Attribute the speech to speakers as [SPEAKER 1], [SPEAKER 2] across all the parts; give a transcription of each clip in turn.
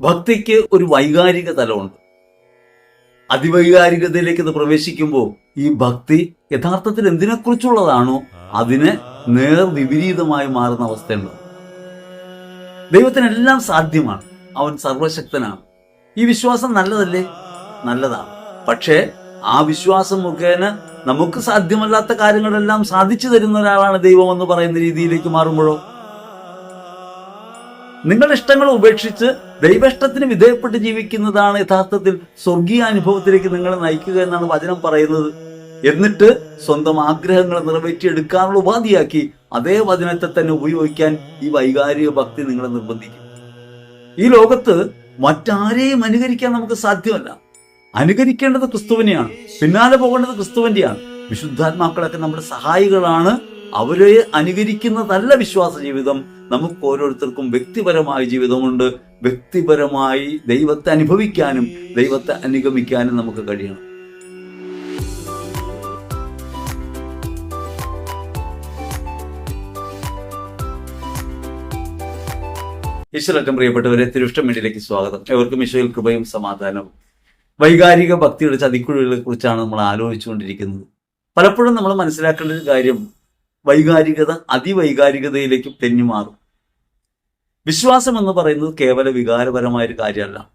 [SPEAKER 1] ഭക്തിക്ക് ഒരു വൈകാരിക തലമുണ്ട്. അതിവൈകാരികതയിലേക്ക് ഇത് പ്രവേശിക്കുമ്പോൾ ഈ ഭക്തി യഥാർത്ഥത്തിൽ എന്തിനെക്കുറിച്ചുള്ളതാണോ അതിന് നേർ വിപരീതമായി മാറുന്ന അവസ്ഥയുണ്ട്. ദൈവത്തിനെല്ലാം സാധ്യമാണ്. അവൻ സർവശക്തനാണ്. ഈ വിശ്വാസം നല്ലതല്ലേ? നല്ലതാണ്. പക്ഷേ ആ വിശ്വാസം മുഖേന നമുക്ക് സാധ്യമല്ലാത്ത കാര്യങ്ങളെല്ലാം സാധിച്ചു തരുന്ന ഒരാളാണ് ദൈവം എന്ന് പറയുന്ന രീതിയിലേക്ക് മാറുമ്പോഴോ? നിങ്ങളുടെ ഇഷ്ടങ്ങൾ ഉപേക്ഷിച്ച് ദൈവഷ്ടത്തിന് വിധേയപ്പെട്ട് ജീവിക്കുന്നതാണ് യഥാർത്ഥത്തിൽ സ്വർഗീയ അനുഭവത്തിലേക്ക് നിങ്ങളെ നയിക്കുക എന്നാണ് വചനം പറയുന്നത്. എന്നിട്ട് സ്വന്തം ആഗ്രഹങ്ങൾ നിറവേറ്റിയെടുക്കാനുള്ള ഉപാധിയാക്കി അതേ വചനത്തെ തന്നെ ഉപയോഗിക്കാൻ ഈ വൈകാരിക ഭക്തി നിങ്ങളെ നിർബന്ധിക്കും. ഈ ലോകത്ത് മറ്റാരെയും അനുകരിക്കാൻ നമുക്ക് സാധ്യമല്ല. അനുകരിക്കേണ്ടത് ക്രിസ്തുവിനെയാണ്. പിന്നാലെ പോകേണ്ടത് ക്രിസ്തുവിന്റെയാണ് വിശുദ്ധാത്മാക്കളൊക്കെ നമ്മുടെ സഹായികളാണ്. അവരെ അനുകരിക്കുന്നതല്ല വിശ്വാസ ജീവിതം നമുക്ക് ഓരോരുത്തർക്കും വ്യക്തിപരമായ ജീവിതമുണ്ട്. വ്യക്തിപരമായി ദൈവത്തെ അനുഭവിക്കാനും ദൈവത്തെ അനുഗമിക്കാനും നമുക്ക് കഴിയണം. ഈശ്വരറ്റം പ്രിയപ്പെട്ടവരെ തിരുഷ്ടം മീഡിയയിലേക്ക് സ്വാഗതം. എവർക്കും ഈശോയിൽ കൃപയും സമാധാനവും. വൈകാരിക ഭക്തിയുടെ ചതിക്കുഴികളെ കുറിച്ചാണ് നമ്മൾ ആലോചിച്ചുകൊണ്ടിരിക്കുന്നത്. പലപ്പോഴും നമ്മൾ മനസ്സിലാക്കേണ്ട ഒരു കാര്യം വൈകാരികത അതിവൈകാരികതയിലേക്കും തെന്നി മാറും. വിശ്വാസം എന്ന് പറയുന്നത് കേവല വികാരപരമായ ഒരു കാര്യമല്ല.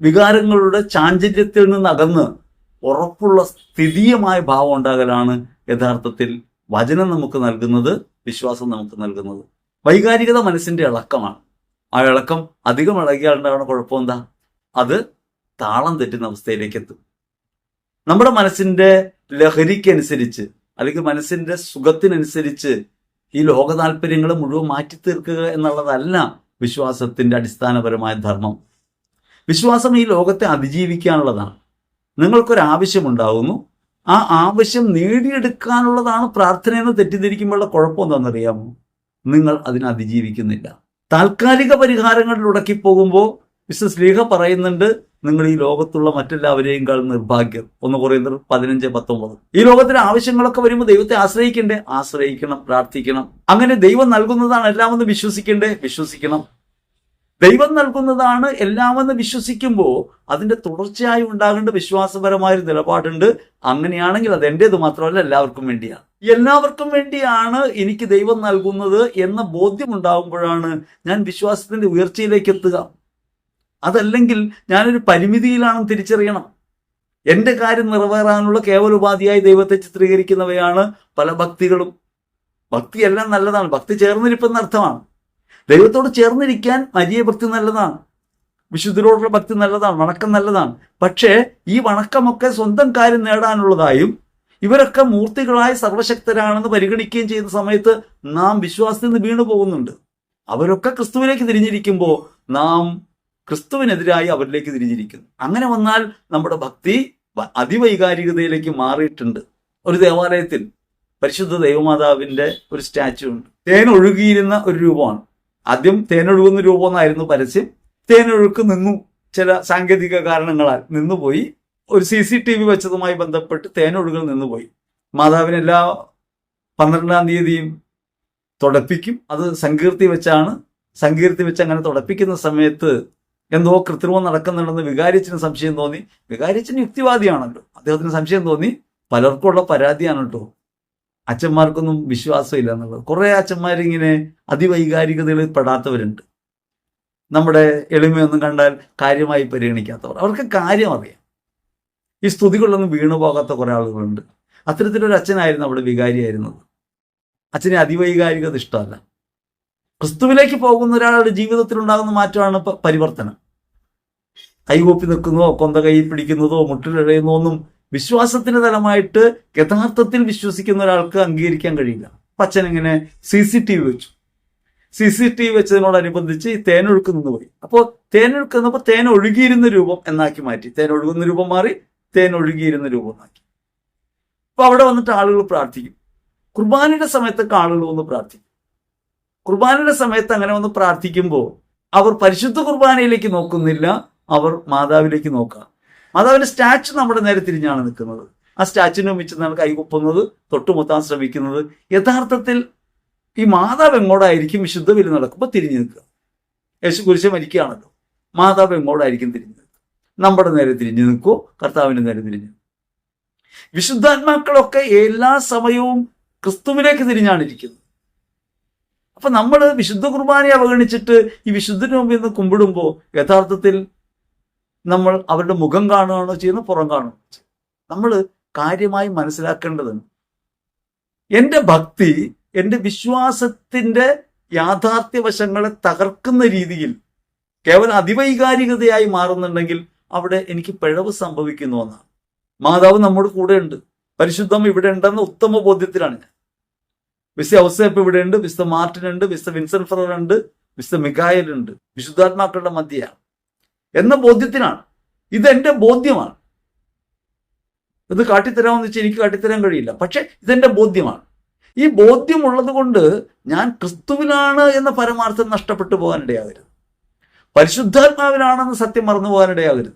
[SPEAKER 1] വികാരങ്ങളുടെ ചാഞ്ചല്യത്തിൽ നിന്ന് അകന്ന് ഉറപ്പുള്ള സ്ഥിതീയമായ ഭാവം ഉണ്ടാകലാണ് യഥാർത്ഥത്തിൽ വചനം നമുക്ക് നൽകുന്നത് വിശ്വാസം നമുക്ക് നൽകുന്നത്. വൈകാരികത മനസ്സിന്റെ ഇളക്കമാണ്. ആ ഇളക്കം അധികം ഇളകിയാൽ ഉണ്ടാകുന്ന കുഴപ്പം എന്താ? അത് താളം തെറ്റുന്ന അവസ്ഥയിലേക്ക് എത്തും. നമ്മുടെ മനസ്സിന്റെ ലഹരിക്കനുസരിച്ച് അല്ലെങ്കിൽ മനസ്സിന്റെ സുഖത്തിനനുസരിച്ച് ഈ ലോക താല്പര്യങ്ങൾ മുഴുവൻ മാറ്റി തീർക്കുക എന്നുള്ളതല്ല വിശ്വാസത്തിന്റെ അടിസ്ഥാനപരമായ ധർമ്മം. വിശ്വാസം ഈ ലോകത്തെ അതിജീവിക്കാനുള്ളതാണ്. നിങ്ങൾക്കൊരു ആവശ്യമുണ്ടാകുന്നു ആ ആവശ്യം നേടിയെടുക്കാനുള്ളതാണ് പ്രാർത്ഥനയെന്ന് തെറ്റിദ്ധരിക്കുമ്പോഴുള്ള കുഴപ്പം എന്താണെന്നറിയാമോ? നിങ്ങൾ അതിനെ അതിജീവിക്കുന്നില്ല. താൽക്കാലിക പരിഹാരങ്ങളിൽ ഉടക്കി പോകുമ്പോൾ മിസ്റ്റർ സ്ലീഹ പറയുന്നുണ്ട് നിങ്ങൾ ഈ ലോകത്തുള്ള മറ്റെല്ലാവരെയും കാൾ നിർഭാഗ്യം. ഒന്ന് കുറയുന്നത് പതിനഞ്ച് പത്തൊമ്പത്. ഈ ലോകത്തിന് ആവശ്യങ്ങളൊക്കെ വരുമ്പോൾ ദൈവത്തെ ആശ്രയിക്കണ്ടേ? ആശ്രയിക്കണം പ്രാർത്ഥിക്കണം. അങ്ങനെ ദൈവം നൽകുന്നതാണ് എല്ലാമെന്ന് വിശ്വസിക്കണ്ടേ? വിശ്വസിക്കണം. ദൈവം നൽകുന്നതാണ് എല്ലാമെന്ന് വിശ്വസിക്കുമ്പോൾ അതിന്റെ തുടർച്ചയായി ഉണ്ടാകേണ്ട വിശ്വാസപരമായ ഒരു നിലപാടുണ്ട്. അങ്ങനെയാണെങ്കിൽ അത് എന്റേത് മാത്രമല്ല എല്ലാവർക്കും വേണ്ടിയാണ്. എല്ലാവർക്കും വേണ്ടിയാണ് എനിക്ക് ദൈവം നൽകുന്നത് എന്ന ബോധ്യം ഉണ്ടാകുമ്പോഴാണ് ഞാൻ വിശ്വാസത്തിന്റെ ഉയർച്ചയിലേക്ക് എത്തുക. അതല്ലെങ്കിൽ ഞാനൊരു പരിമിതിയിലാണെന്ന് തിരിച്ചറിയണം. എന്റെ കാര്യം നിറവേറാനുള്ള കേവല ഉപാധിയായി ദൈവത്തെ ചിത്രീകരിക്കുന്നവയാണ് പല ഭക്തികളും. ഭക്തി എല്ലാം നല്ലതാണ്. ഭക്തി ചേർന്നിരിപ്പെന്ന അർത്ഥമാണ്. ദൈവത്തോട് ചേർന്നിരിക്കാൻ മരിയ ഭക്തി നല്ലതാണ്. വിശുദ്ധരോടുള്ള ഭക്തി നല്ലതാണ്. വണക്കം നല്ലതാണ്. പക്ഷേ ഈ വണക്കമൊക്കെ സ്വന്തം കാര്യം നേടാനുള്ളതായും ഇവരൊക്കെ മൂർത്തികളായ സർവശക്തരാണെന്ന് പരിഗണിക്കുകയും ചെയ്യുന്ന സമയത്ത് നാം വിശ്വാസത്തിൽ നിന്ന് വീണു പോകുന്നുണ്ട് അവരൊക്കെ ക്രിസ്തുവിലേക്ക് തിരിഞ്ഞിരിക്കുമ്പോൾ നാം ക്രിസ്തുവിനെതിരായി അവരിലേക്ക് തിരിഞ്ഞിരിക്കുന്നു. അങ്ങനെ വന്നാൽ നമ്മുടെ ഭക്തി അതിവൈകാരികതയിലേക്ക് മാറിയിട്ടുണ്ട്. ഒരു ദേവാലയത്തിൽ പരിശുദ്ധ ദൈവമാതാവിന്റെ ഒരു സ്റ്റാച്ചു ഉണ്ട്. തേൻ ഒഴുകിയിരുന്ന ഒരു രൂപമാണ്. ആദ്യം തേനൊഴുകുന്ന രൂപമെന്നായിരുന്നു പരസ്യം. തേനൊഴുക്ക് നിന്നു. ചില സാങ്കേതിക കാരണങ്ങളാൽ നിന്നുപോയി. ഒരു സി സി ടി വി വെച്ചതുമായി ബന്ധപ്പെട്ട് തേനൊഴുകൾ നിന്നുപോയി. മാതാവിന് എല്ലാ പന്ത്രണ്ടാം തീയതിയും തുടപ്പിക്കും. അത് സങ്കീർത്തി വെച്ചാണ്. സങ്കീർത്തി വെച്ച് അങ്ങനെ തുടപ്പിക്കുന്ന സമയത്ത് എന്തോ കൃത്രിമം നടക്കുന്നുണ്ടെന്ന് വികാരിച്ചിന് സംശയം തോന്നി. വികാരിച്ചിന് യുക്തിവാദിയാണല്ലോ. അദ്ദേഹത്തിന് സംശയം തോന്നി. പലർക്കുള്ള പരാതിയാണ് കേട്ടോ അച്ഛന്മാർക്കൊന്നും വിശ്വാസമില്ല എന്നുള്ളത്. കുറേ അച്ഛന്മാരിങ്ങനെ അതിവൈകാരികതകളിൽ പെടാത്തവരുണ്ട് നമ്മുടെ എളിമയൊന്നും കണ്ടാൽ കാര്യമായി പരിഗണിക്കാത്തവർ. അവർക്ക് കാര്യം അറിയാം ഈ സ്തുതികളിലൊന്നും വീണു പോകാത്ത കുറെ ആളുകളുണ്ട്. അത്തരത്തിലൊരു അച്ഛനായിരുന്നു അവിടെ വികാരിയായിരുന്നത്. അച്ഛനെ അതിവൈകാരികത ഇഷ്ടമല്ല. ക്രിസ്തുവിലേക്ക് പോകുന്ന ഒരാളുടെ ജീവിതത്തിൽ ഉണ്ടാകുന്ന മാറ്റമാണ് പരിവർത്തനം. കൈകോപ്പി നിൽക്കുന്നതോ കൊന്ത കൈ പിടിക്കുന്നതോ മുട്ടിലിഴയുന്നതോ ഒന്നും വിശ്വാസത്തിന്റെ തലമായിട്ട് യഥാർത്ഥത്തിൽ വിശ്വസിക്കുന്ന ഒരാൾക്ക് അംഗീകരിക്കാൻ കഴിയില്ല. പച്ചൻ ഇങ്ങനെ സി സി ടി വി വെച്ചു. സി സി ടി വി വെച്ചതിനോടനുബന്ധിച്ച് ഈ തേനൊഴുക്ക് നിന്ന് പോയി അപ്പോൾ തേനൊഴുക്ക് നിന്നപ്പോൾ തേൻ ഒഴുകിയിരുന്ന രൂപം എന്നാക്കി മാറ്റി. തേൻ ഒഴുകുന്ന രൂപം മാറി തേൻ ഒഴുകിയിരുന്ന രൂപം എന്നാക്കി. അപ്പൊ അവിടെ വന്നിട്ട് ആളുകൾ പ്രാർത്ഥിക്കും. കുർബാനയുടെ സമയത്തൊക്കെ ആളുകൾ വന്ന് പ്രാർത്ഥിക്കും. കുർബാനയുടെ സമയത്ത് അങ്ങനെ ഒന്ന് പ്രാർത്ഥിക്കുമ്പോൾ അവർ പരിശുദ്ധ കുർബാനയിലേക്ക് നോക്കുന്നില്ല അവർ മാതാവിലേക്ക് നോക്കുക മാതാവിന്റെ സ്റ്റാച്ചു നമ്മുടെ നേരെ തിരിഞ്ഞാണ് നിൽക്കുന്നത്. ആ സ്റ്റാച്ചുവിനെ നമ്മൾ കൈകൊപ്പുന്നത് തൊട്ടുമുത്താൻ ശ്രമിക്കുന്നത്. യഥാർത്ഥത്തിൽ ഈ മാതാവ് എങ്ങോട്ടായിരിക്കും വിശുദ്ധ ബലി നടക്കുമ്പോൾ തിരിഞ്ഞു നിൽക്കുക. യേശു കുരിശ മരിക്കുകയാണല്ലോ. മാതാവ് എങ്ങോട്ടായിരിക്കും നിൽക്കുക? നമ്മുടെ നേരെ തിരിഞ്ഞു നിൽക്കുമോ കർത്താവിന്റെ നേരെ തിരിഞ്ഞു വിശുദ്ധാത്മാക്കളൊക്കെ എല്ലാ സമയവും ക്രിസ്തുവിലേക്ക് തിരിഞ്ഞാണ് ഇരിക്കുന്നത്. അപ്പൊ നമ്മൾ വിശുദ്ധ കുർബാനയെ അവഗണിച്ചിട്ട് ഈ വിശുദ്ധന് മുമ്പിൽ നിന്ന് കുമ്പിടുമ്പോൾ യഥാർത്ഥത്തിൽ നമ്മൾ അവരുടെ മുഖം കാണുകയാണോ ചെയ്യുന്നത് പുറം കാണുകയാണോ നമ്മൾ കാര്യമായി മനസ്സിലാക്കേണ്ടതുണ്ട്. എന്റെ ഭക്തി എന്റെ വിശ്വാസത്തിന്റെ യാഥാർത്ഥ്യ വശങ്ങളെ തകർക്കുന്ന രീതിയിൽ കേവലം അതിവൈകാരികതയായി മാറുന്നുണ്ടെങ്കിൽ അവിടെ എനിക്ക് പിഴവ് സംഭവിക്കുന്നു എന്നാണ്. മാതാവ് നമ്മുടെ കൂടെ ഉണ്ട് പരിശുദ്ധം ഇവിടെ ഉണ്ടെന്ന ഉത്തമ ബോധ്യത്തിലാണ് ഞാൻ. വിശുദ്ധ ഔസേപ്പ് ഇവിടെ ഉണ്ട് വിശുദ്ധ മാർട്ടിൻ ഉണ്ട് വിശുദ്ധ വിൻസെന്റ് ഫെറർ ഉണ്ട് വിശുദ്ധ മിഖായൽ ഉണ്ട് വിശുദ്ധാത്മാക്കളുടെ മധ്യയാണ്. എന്ന ബോധ്യത്തിനാണ്. ഇതെന്റെ ബോധ്യമാണ്. ഇത് കാട്ടിത്തരാമെന്ന് വെച്ചാൽ എനിക്ക് കാട്ടിത്തരാൻ കഴിയില്ല. പക്ഷെ ഇതെന്റെ ബോധ്യമാണ്. ഈ ബോധ്യമുള്ളത് കൊണ്ട് ഞാൻ ക്രിസ്തുവിനാണ് എന്ന പരമാർത്ഥം നഷ്ടപ്പെട്ടു പോകാനിടയാകരുത് പരിശുദ്ധാത്മാവിനാണെന്ന് സത്യം മറന്നു പോകാനിടയാകരുത്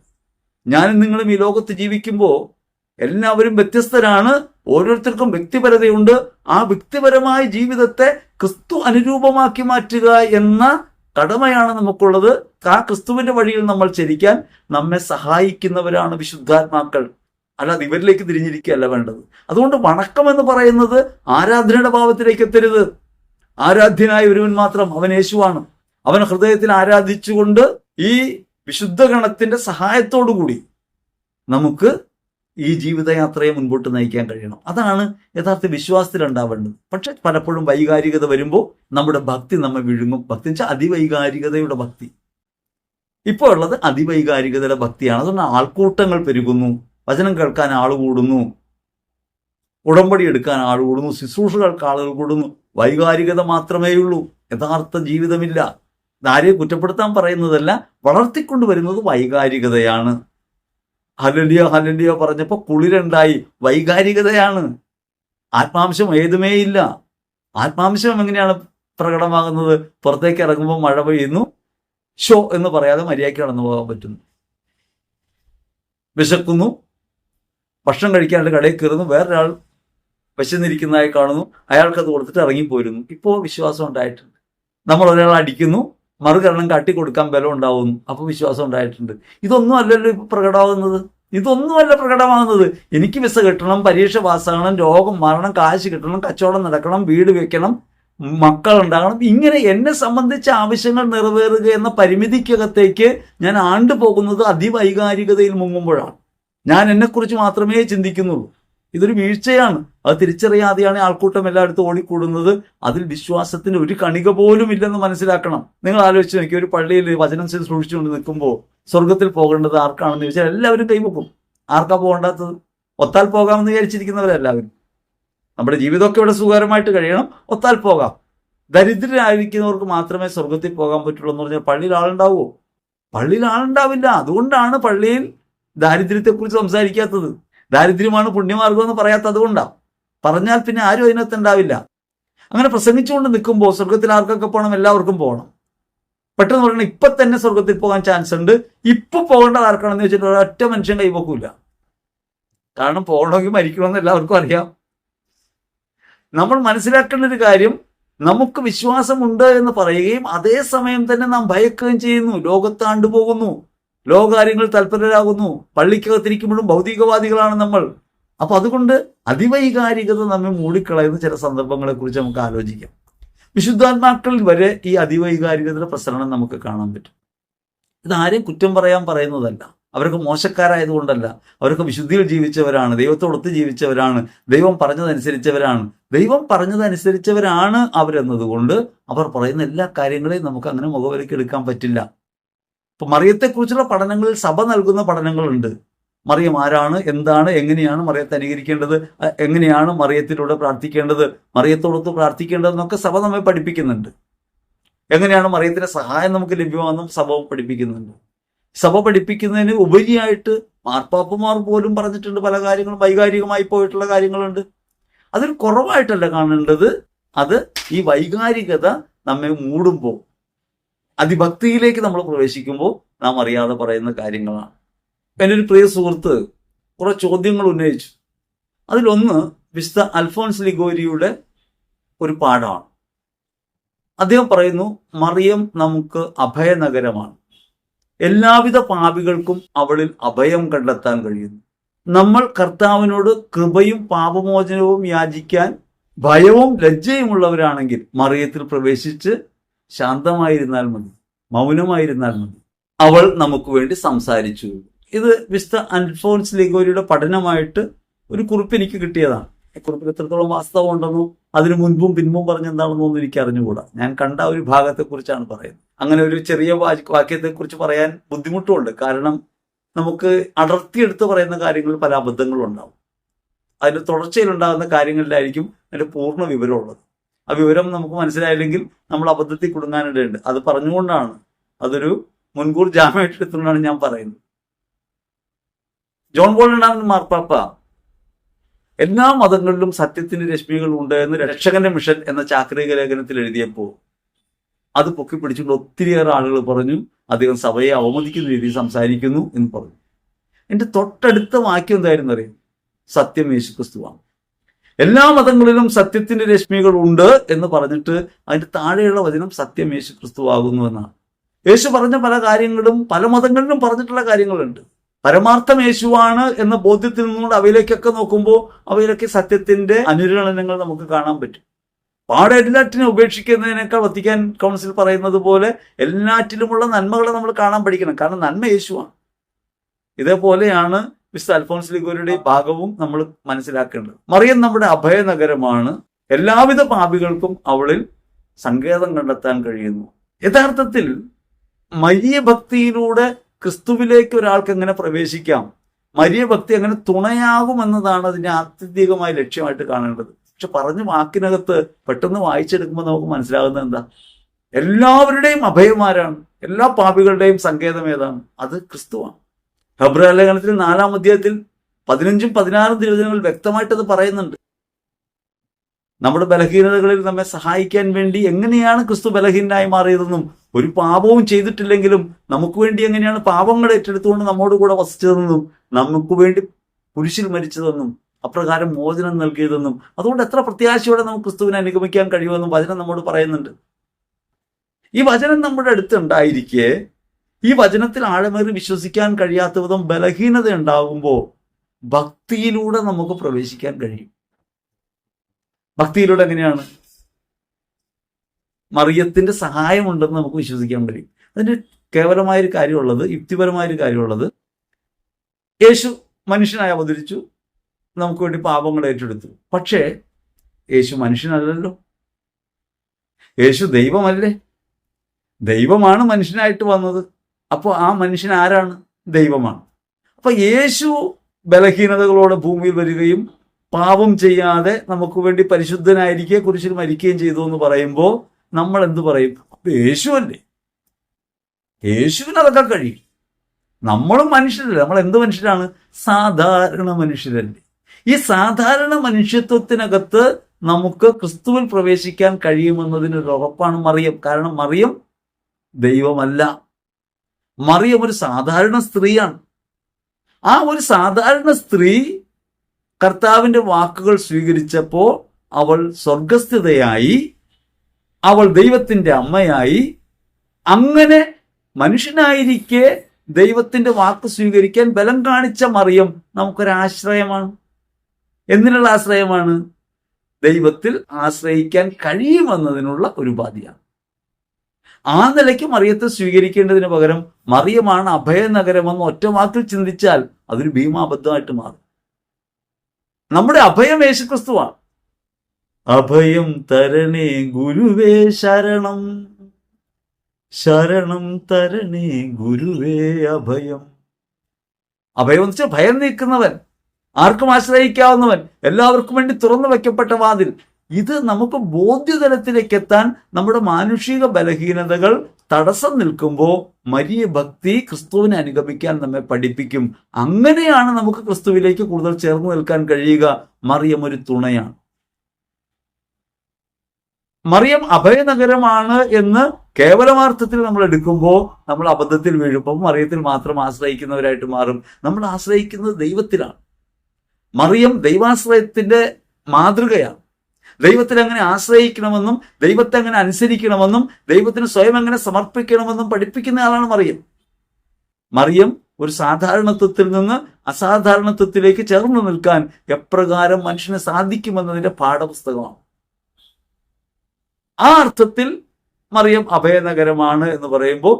[SPEAKER 1] ഞാനും നിങ്ങളും ഈ ലോകത്ത് ജീവിക്കുമ്പോൾ എല്ലാവരും വ്യത്യസ്തരാണ്. ഓരോരുത്തർക്കും വ്യക്തിപരതയുണ്ട്. ആ വ്യക്തിപരമായ ജീവിതത്തെ ക്രിസ്തു അനുരൂപമാക്കി മാറ്റുക എന്ന കടമയാണ് നമുക്കുള്ളത്. ആ ക്രിസ്തുവിന്റെ വഴിയിൽ നമ്മൾ ചരിക്കാൻ നമ്മെ സഹായിക്കുന്നവരാണ് വിശുദ്ധാത്മാക്കൾ. അല്ലാതെ ഇവരിലേക്ക് തിരിഞ്ഞിരിക്കുകയല്ല വേണ്ടത്. അതുകൊണ്ട് വണക്കം എന്ന് പറയുന്നത് ആരാധനയുടെ ഭാവത്തിലേക്ക് എത്തരുത്. ആരാധ്യനായ ഒരുവൻ മാത്രം അവൻ യേശുവാണ്. അവൻ ഹൃദയത്തിൽ ആരാധിച്ചുകൊണ്ട് ഈ വിശുദ്ധ ഗണത്തിന്റെ സഹായത്തോടു കൂടി നമുക്ക് ഈ ജീവിതയാത്രയെ മുൻപോട്ട് നയിക്കാൻ കഴിയണം. അതാണ് യഥാർത്ഥ വിശ്വാസത്തിൽ ഉണ്ടാവേണ്ടത്. പക്ഷെ പലപ്പോഴും വൈകാരികത വരുമ്പോൾ നമ്മുടെ ഭക്തി നമ്മെ വിഴുങ്ങും. ഭക്തി വെച്ചാൽ അതിവൈകാരികതയുടെ ഭക്തി. ഇപ്പോൾ ഉള്ളത് അതിവൈകാരികതയുടെ ഭക്തിയാണ്. അതുകൊണ്ട് ആൾക്കൂട്ടങ്ങൾ പെരുകുന്നു. വചനം കേൾക്കാൻ ആൾ കൂടുന്നു. ഉടമ്പടി എടുക്കാൻ ആൾ കൂടുന്നു. ശുശ്രൂഷകൾക്ക് ആളുകൾ കൂടുന്നു. വൈകാരികത മാത്രമേ ഉള്ളൂ. യഥാർത്ഥ ജീവിതമില്ല. ആരെയും കുറ്റപ്പെടുത്താൻ പറയുന്നതല്ല. വളർത്തിക്കൊണ്ടുവരുന്നത് വൈകാരികതയാണ്. ഹലലിയോ ഹലലിയോ പറഞ്ഞപ്പോൾ കുളിരുണ്ടായി. വൈകാരികതയാണ്. ആത്മാംശം ഏതുമേ ഇല്ല ആത്മാംശം എങ്ങനെയാണ് പ്രകടമാകുന്നത്? പുറത്തേക്ക് ഇറങ്ങുമ്പോൾ മഴ പെയ്യുന്നു. ഷോ എന്ന് പറയാതെ മര്യാദയ്ക്ക് കടന്നു പോകാൻ പറ്റുന്നു. വിശക്കുന്നു. ഭക്ഷണം കഴിക്കാണ്ട് കടയിൽ കയറുന്നു. വേറൊരാൾ വിശന്നിരിക്കുന്നതായി കാണുന്നു. അയാൾക്ക് അത് കൊടുത്തിട്ട് ഇറങ്ങിപ്പോരുന്നു. ഇപ്പോൾ വിശ്വാസം ഉണ്ടായിട്ടുണ്ട്. നമ്മൾ ഒരാൾ അടിക്കുന്നു. മറുകരണം കാട്ടിക്കൊടുക്കാൻ ബലം ഉണ്ടാവുന്നു അപ്പോൾ വിശ്വാസം ഉണ്ടായിട്ടുണ്ട്. ഇതൊന്നും അല്ലല്ലോ ഇപ്പൊ പ്രകടമാകുന്നത്. ഇതൊന്നുമല്ല പ്രകടമാകുന്നത്. എനിക്ക് വിസ കിട്ടണം പരീക്ഷ പാസ്സാകണം രോഗം മരണം കാശ് കിട്ടണം കച്ചവടം നടക്കണം വീട് വെക്കണം മക്കൾ ഉണ്ടാകണം ഇങ്ങനെ എന്നെ സംബന്ധിച്ച ആവശ്യങ്ങൾ നിറവേറുക എന്ന പരിമിതിക്കകത്തേക്ക് ഞാൻ ആണ്ടുപോകുന്നത് അതിവൈകാരികതയിൽ മുങ്ങുമ്പോഴാണ്. ഞാൻ എന്നെക്കുറിച്ച് മാത്രമേ ചിന്തിക്കുന്നുള്ളൂ. ഇതൊരു വീഴ്ചയാണ്. അത് തിരിച്ചറിയാതെയാണ് ആൾക്കൂട്ടം എല്ലായിടത്തും ഓടിക്കൂടുന്നത്. അതിൽ വിശ്വാസത്തിന് ഒരു കണിക പോലും ഇല്ലെന്ന് മനസ്സിലാക്കണം. നിങ്ങൾ ആലോചിച്ച് നോക്കി ഒരു പള്ളിയിൽ വചനം സൂക്ഷിച്ചുകൊണ്ട് നിൽക്കുമ്പോൾ സ്വർഗത്തിൽ പോകേണ്ടത് ആർക്കാണെന്ന് ചോദിച്ചാൽ എല്ലാവരും കൈവക്കും. ആർക്കാ പോകേണ്ടാത്തത്? ഒത്താൽ പോകാമെന്ന് വിചാരിച്ചിരിക്കുന്നവരെല്ലാവരും. നമ്മുടെ ജീവിതമൊക്കെ ഇവിടെ സുഖകരമായിട്ട് കഴിയണം. ഒത്താൽ പോകാം. ദരിദ്രരായിരിക്കുന്നവർക്ക് മാത്രമേ സ്വർഗത്തിൽ പോകാൻ പറ്റുള്ളൂ എന്ന് പറഞ്ഞാൽ പള്ളിയിൽ ആളുണ്ടാവുമോ? പള്ളിയിൽ ആളുണ്ടാവില്ല. അതുകൊണ്ടാണ് പള്ളിയിൽ ദാരിദ്ര്യത്തെക്കുറിച്ച് സംസാരിക്കാത്തത്. ദാരിദ്ര്യമാണ് പുണ്യമാർഗം എന്ന് പറയാത്തത് കൊണ്ടാണ് പറഞ്ഞാൽ പിന്നെ ആരും അതിനകത്ത് ഉണ്ടാവില്ല. അങ്ങനെ പ്രസംഗിച്ചുകൊണ്ട് നിൽക്കുമ്പോൾ സ്വർഗത്തിൽ ആർക്കൊക്കെ പോകണം? എല്ലാവർക്കും പോകണം. പെട്ടെന്ന് പറയണം ഇപ്പൊ തന്നെ സ്വർഗത്തിൽ പോകാൻ ചാൻസ് ഉണ്ട്. ഇപ്പൊ പോകേണ്ടത് ആർക്കാണെന്ന് വെച്ചിട്ട് ഒരൊറ്റ മനുഷ്യൻ കൈവക്കൂല കാരണം പോകണമെങ്കിൽ മരിക്കണമെന്ന് എല്ലാവർക്കും അറിയാം. നമ്മൾ മനസ്സിലാക്കേണ്ട ഒരു കാര്യം നമുക്ക് വിശ്വാസമുണ്ട് എന്ന് പറയുകയും അതേ സമയം തന്നെ നാം ഭയക്കുകയും ചെയ്യുന്നു. ലോകത്താണ്ട് പോകുന്നു. ലോകകാര്യങ്ങൾ തൽപരരാകുന്നു. പള്ളിക്കകത്തിരിക്കുമ്പോഴും ഭൗതികവാദികളാണ് നമ്മൾ. അപ്പൊ അതുകൊണ്ട് അതിവൈകാരികത നമ്മെ മൂടിക്കളയുന്ന ചില സന്ദർഭങ്ങളെ കുറിച്ച് നമുക്ക് ആലോചിക്കാം. വിശുദ്ധാത്മാക്കളിൽ വരെ ഈ അതിവൈകാരികതയുടെ പ്രസരണം നമുക്ക് കാണാൻ പറ്റും. ഇതാരെയും കുറ്റം പറയാൻ പറയുന്നതല്ല. അവരൊക്കെ മോശക്കാരായതുകൊണ്ടല്ല. അവരൊക്കെ വിശുദ്ധിയിൽ ജീവിച്ചവരാണ്. ദൈവത്തോടൊത്ത് ജീവിച്ചവരാണ്. ദൈവം പറഞ്ഞതനുസരിച്ചവരാണ്. ദൈവം പറഞ്ഞതനുസരിച്ചവരാണ് അവരെന്നതുകൊണ്ട് അവർ പറയുന്ന എല്ലാ കാര്യങ്ങളെയും നമുക്ക് അങ്ങനെ മുഖവിലേക്ക് എടുക്കാൻ പറ്റില്ല. ഇപ്പൊ മറിയത്തെക്കുറിച്ചുള്ള പഠനങ്ങളിൽ സഭ നൽകുന്ന പഠനങ്ങളുണ്ട്. മറിയം ആരാണ് എന്താണ് എങ്ങനെയാണ് മറിയത്തെ അനുകരിക്കേണ്ടത് എങ്ങനെയാണ് മറിയത്തിലൂടെ പ്രാർത്ഥിക്കേണ്ടത് മറിയത്തോടൊത്ത് പ്രാർത്ഥിക്കേണ്ടതെന്നൊക്കെ സഭ നമ്മെ പഠിപ്പിക്കുന്നുണ്ട്. എങ്ങനെയാണ് മറിയത്തിന്റെ സഹായം നമുക്ക് ലഭ്യമാണെന്നും സഭ പഠിപ്പിക്കുന്നുണ്ട്. സഭ പഠിപ്പിക്കുന്നതിന് ഉപരിയായിട്ട് മാർപ്പാപ്പമാർ പോലും പറഞ്ഞിട്ടുണ്ട് പല കാര്യങ്ങളും വൈകാരികമായി പോയിട്ടുള്ള കാര്യങ്ങളുണ്ട്. അതിൽ കുറവായിട്ടല്ല കാണേണ്ടത് അത് ഈ വൈകാരികത നമ്മെ മൂടുമ്പോൾ അതിഭക്തിയിലേക്ക് നമ്മൾ പ്രവേശിക്കുമ്പോൾ നാം അറിയാതെ പറയുന്ന കാര്യങ്ങളാണ്. എന്റെ ഒരു പ്രിയ സുഹൃത്ത് കുറെ ചോദ്യങ്ങൾ ഉന്നയിച്ചു. അതിലൊന്ന് വിശുദ്ധ അൽഫോൺസ് ലിഗോരിയുടെ ഒരു പാഠമാണ്. അദ്ദേഹം പറയുന്നു മറിയം നമുക്ക് അഭയനഗരമാണ്. എല്ലാവിധ പാപികൾക്കും അവളിൽ അഭയം കണ്ടെത്താൻ കഴിയുന്നു. നമ്മൾ കർത്താവിനോട് കൃപയും പാപമോചനവും യാചിക്കാൻ ഭയവും ലജ്ജയുമുള്ളവരാണെങ്കിൽ മറിയത്തിൽ പ്രവേശിച്ച് ശാന്തമായിരുന്നാൽ മതി മൗനമായിരുന്നാൽ മതി. അവൾ നമുക്ക് വേണ്ടി സംസാരിച്ചു. ഇത് മിസ്റ്റർ അൽഫോൻസ് ലിഗോരിയുടെ പഠനമായിട്ട് ഒരു കുറിപ്പ് എനിക്ക് കിട്ടിയതാണ്. കുറിപ്പിൽ എത്രത്തോളം വാസ്തവം ഉണ്ടെന്നോ അതിന് മുൻപും പിൻപും പറഞ്ഞെന്താണെന്നോ ഒന്നും എനിക്ക് അറിഞ്ഞുകൂടാ. ഞാൻ കണ്ട ഒരു ഭാഗത്തെക്കുറിച്ചാണ് പറയുന്നത്. അങ്ങനെ ഒരു ചെറിയ വാക്യത്തെ വാക്യത്തെക്കുറിച്ച് പറയാൻ ബുദ്ധിമുട്ടുമുണ്ട് കാരണം നമുക്ക് അടർത്തിയെടുത്ത് പറയുന്ന കാര്യങ്ങൾ പല അബദ്ധങ്ങളും ഉണ്ടാവും അതിന്റെ തുടർച്ചയിലുണ്ടാകുന്ന കാര്യങ്ങളിലായിരിക്കും അതിന്റെ പൂർണ വിവരമുള്ളത്. ആ വിവരം നമുക്ക് മനസ്സിലായില്ലെങ്കിൽ നമ്മൾ അബദ്ധത്തിൽ കുടുങ്ങാനിടയുണ്ട്. അത് പറഞ്ഞുകൊണ്ടാണ് അതൊരു മുൻകൂർ ജാമ്യമായിട്ടെടുത്തുകൊണ്ടാണ് ഞാൻ പറയുന്നത്. ജോൺ ബോൾ ഉണ്ടാകുന്ന മാർപ്പാപ്പ. എല്ലാ മതങ്ങളിലും സത്യത്തിന് രശ്മികൾ ഉണ്ട് എന്ന് രക്ഷകന്റെ മിഷൻ എന്ന ചാക്രിക ലേഖനത്തിൽ എഴുതിയപ്പോൾ അത് പൊക്കി പിടിച്ചുകൊണ്ട് ഒത്തിരിയേറെ ആളുകൾ പറഞ്ഞു അദ്ദേഹം സഭയെ അവമതിക്കുന്ന രീതിയിൽ സംസാരിക്കുന്നു എന്ന് പറഞ്ഞു. എന്റെ തൊട്ടടുത്ത വാക്യം എന്തായിരുന്നു അറിയാം? സത്യം യേശു ക്രിസ്തുവാണ് എല്ലാ മതങ്ങളിലും സത്യത്തിന്റെ രശ്മികൾ ഉണ്ട് എന്ന് പറഞ്ഞിട്ട് അതിന്റെ താഴെയുള്ള വചനം സത്യം യേശു ക്രിസ്തുവാകുന്നു എന്നാണ്. യേശു പറഞ്ഞ പല കാര്യങ്ങളും പല മതങ്ങളിലും പറഞ്ഞിട്ടുള്ള കാര്യങ്ങളുണ്ട്. പരമാർത്ഥം യേശുവാണ് എന്ന ബോധ്യത്തിൽ നിന്നുകൊണ്ട് അവയിലേക്കൊക്കെ നോക്കുമ്പോൾ അവയിലൊക്കെ സത്യത്തിന്റെ അനുരണനങ്ങൾ നമുക്ക് കാണാൻ പറ്റും. പാടെ എല്ലാറ്റിനും ഉപേക്ഷിക്കുന്നതിനേക്കാൾ വത്തിക്കാൻ കൗൺസിൽ പറയുന്നത് പോലെ എല്ലാറ്റിലുമുള്ള നന്മകളെ നമ്മൾ കാണാൻ പഠിക്കണം. കാരണം നന്മ യേശുവാണ്. ഇതേപോലെയാണ് വിശുദ്ധ അൽഫോൺസ് ലിഗോരുടെ ഭാഗവും നമ്മൾ മനസ്സിലാക്കേണ്ടത്. മറിയം നമ്മുടെ അഭയനഗരമാണ്. എല്ലാവിധ പാപികൾക്കും അവളിൽ സങ്കേതം കണ്ടെത്താൻ കഴിയുന്നു. യഥാർത്ഥത്തിൽ മരിയ ഭക്തിയിലൂടെ ക്രിസ്തുവിലേക്ക് ഒരാൾക്ക് എങ്ങനെ പ്രവേശിക്കാം? മരിയ ഭക്തി അങ്ങനെ തുണയാകുമെന്നതാണ് അതിന്റെ ആത്യന്തികമായ ലക്ഷ്യമായിട്ട് കാണേണ്ടത്. പക്ഷെ പറഞ്ഞ വാക്കിനകത്ത് പെട്ടെന്ന് വായിച്ചെടുക്കുമ്പോൾ നമുക്ക് മനസ്സിലാകുന്നത് എന്താ? എല്ലാവരുടെയും അഭയമാരാണ് എല്ലാ പാപികളുടെയും സങ്കേതം ഏതാണ്? അത് ക്രിസ്തുവാണ്. ഹബ്ര ലേഖനത്തിൽ നാലാം അധ്യായത്തിൽ പതിനഞ്ചും പതിനാറും തിരുവചനങ്ങൾ വ്യക്തമായിട്ട് അത് പറയുന്നുണ്ട്. നമ്മുടെ ബലഹീനതകളിൽ നമ്മെ സഹായിക്കാൻ വേണ്ടി എങ്ങനെയാണ് ക്രിസ്തു ബലഹീനായി മാറിയതെന്നും ഒരു പാപവും ചെയ്തിട്ടില്ലെങ്കിലും നമുക്ക് വേണ്ടി എങ്ങനെയാണ് പാപങ്ങൾ ഏറ്റെടുത്തുകൊണ്ട് നമ്മോട് കൂടെ വസിച്ചതെന്നും നമുക്ക് വേണ്ടി കുരിശിൽ മരിച്ചതെന്നും അപ്രകാരം മോചനം നൽകിയതെന്നും അതുകൊണ്ട് എത്ര പ്രത്യാശയോടെ നമുക്ക് ക്രിസ്തുവിനെ അനുഗമിക്കാൻ കഴിയുമെന്നും വചനം നമ്മോട് പറയുന്നുണ്ട്. ഈ വചനം നമ്മുടെ അടുത്തുണ്ടായിരിക്കെ ഈ വചനത്തിൽ ആഴമേറി വിശ്വസിക്കാൻ കഴിയാത്ത വിധം ബലഹീനത ഉണ്ടാകുമ്പോൾ ഭക്തിയിലൂടെ നമുക്ക് പ്രവേശിക്കാൻ കഴിയും. ഭക്തിയിലൂടെ എങ്ങനെയാണ്? മറിയത്തിന്റെ സഹായമുണ്ടെന്ന് നമുക്ക് വിശ്വസിക്കാൻ കഴിയും. അതിന് കേവലമായൊരു കാര്യമുള്ളത് യുക്തിപരമായൊരു കാര്യമുള്ളത് യേശു മനുഷ്യനായി അവതരിച്ചു നമുക്ക് വേണ്ടി പാപങ്ങൾ ഏറ്റെടുത്തു. പക്ഷേ യേശു മനുഷ്യനല്ലല്ലോ. യേശു ദൈവമല്ലേ? ദൈവമാണ് മനുഷ്യനായിട്ട് വന്നത്. അപ്പോൾ ആ മനുഷ്യൻ ആരാണ്? ദൈവമാണ്. അപ്പോൾ യേശു ബലഹീനതകളോടെ ഭൂമിയിൽ വരികയും പാപം ചെയ്യാതെ നമുക്ക് വേണ്ടി പരിശുദ്ധനായിരിക്കെ കുരിശിൽ മരിക്കുകയും ചെയ്തു എന്ന് പറയുമ്പോൾ നമ്മൾ എന്ത് പറയും? യേശു അല്ലേ? യേശുവിന് അതൊക്കെ കഴിയും. നമ്മളും മനുഷ്യരല്ലേ? നമ്മൾ എന്ത് മനുഷ്യരാണ്? സാധാരണ മനുഷ്യരല്ലേ? ഈ സാധാരണ മനുഷ്യത്വത്തിനകത്ത് നമുക്ക് ക്രിസ്തുവിൽ പ്രവേശിക്കാൻ കഴിയുമെന്നതിന് ഒരു ഉറപ്പാണ് മറിയം. കാരണം മറിയം ദൈവമല്ല. മറിയം ഒരു സാധാരണ സ്ത്രീയാണ്. ആ ഒരു സാധാരണ സ്ത്രീ കർത്താവിന്റെ വാക്കുകൾ സ്വീകരിച്ചപ്പോൾ അവൾ സ്വർഗസ്ഥിതയായി അവൾ ദൈവത്തിന്റെ അമ്മയായി അങ്ങനെ മനുഷ്യനായിരിക്കെ ദൈവത്തിന്റെ വാക്ക് സ്വീകരിക്കാൻ ബലം കാണിച്ച മറിയം നമുക്കൊരാശ്രയമാണ്. എന്തിനുള്ള ആശ്രയമാണ്? ദൈവത്തിൽ ആശ്രയിക്കാൻ കഴിയുമെന്നതിനുള്ള ഒരു ഉപാധിയാണ്. ആ നിലയ്ക്ക് മറിയത്തെ സ്വീകരിക്കേണ്ടതിന് പകരം മറിയമാണ് അഭയനഗരമെന്ന് ഒറ്റ വാക്കിൽ ചിന്തിച്ചാൽ അതൊരു ഭീമാബദ്ധമായിട്ട് മാറും. നമ്മുടെ അഭയം യേശുക്രിസ്തുവാണ്. അഭയം തരണേ ഗുരുവേ ശരണം. ശരണം തരണേ ഗുരുവേ അഭയം. അഭയം എന്ന് വെച്ചാൽ ഭയം നീക്കുന്നവൻ ആർക്കും ആശ്രയിക്കാവുന്നവൻ എല്ലാവർക്കും വേണ്ടി തുറന്നു വെക്കപ്പെട്ട വാതിൽ ഇത് നമുക്ക് ബോധ്യതലത്തിലേക്ക് എത്താൻ നമ്മുടെ മാനുഷിക ബലഹീനതകൾ തടസ്സം നിൽക്കുമ്പോൾ മരിയ ഭക്തി ക്രിസ്തുവിനെ അനുഗമിക്കാൻ നമ്മെ പഠിപ്പിക്കും. അങ്ങനെയാണ് നമുക്ക് ക്രിസ്തുവിലേക്ക് കൂടുതൽ ചേർന്ന് നിൽക്കാൻ കഴിയുക. മറിയം ഒരു തുണയാണ്. മറിയം അഭയനഗരമാണ് എന്ന് കേവലമാർത്ഥത്തിൽ നമ്മൾ എടുക്കുമ്പോൾ നമ്മൾ അബദ്ധത്തിൽ വീഴുമ്പോൾ മറിയത്തിൽ മാത്രം ആശ്രയിക്കുന്നവരായിട്ട് മാറും. നമ്മൾ ആശ്രയിക്കുന്നത് ദൈവത്തിലാണ്. മറിയം ദൈവാശ്രയത്തിന്റെ മാതൃകയാണ്. ദൈവത്തിൽ അങ്ങനെ ആശ്രയിക്കണമെന്നും ദൈവത്തെ അങ്ങനെ അനുസരിക്കണമെന്നും ദൈവത്തിന് സ്വയം അങ്ങനെ സമർപ്പിക്കണമെന്നും പഠിപ്പിക്കുന്ന ആളാണ് മറിയം. മറിയം ഒരു സാധാരണത്വത്തിൽ നിന്ന് അസാധാരണത്വത്തിലേക്ക് ചേർന്ന് നിൽക്കാൻ എപ്രകാരം മനുഷ്യന് സാധിക്കുമെന്നതിന്റെ പാഠപുസ്തകമാണ്. ആ അർത്ഥത്തിൽ മറിയം അഭയനഗരമാണ് എന്ന് പറയുമ്പോൾ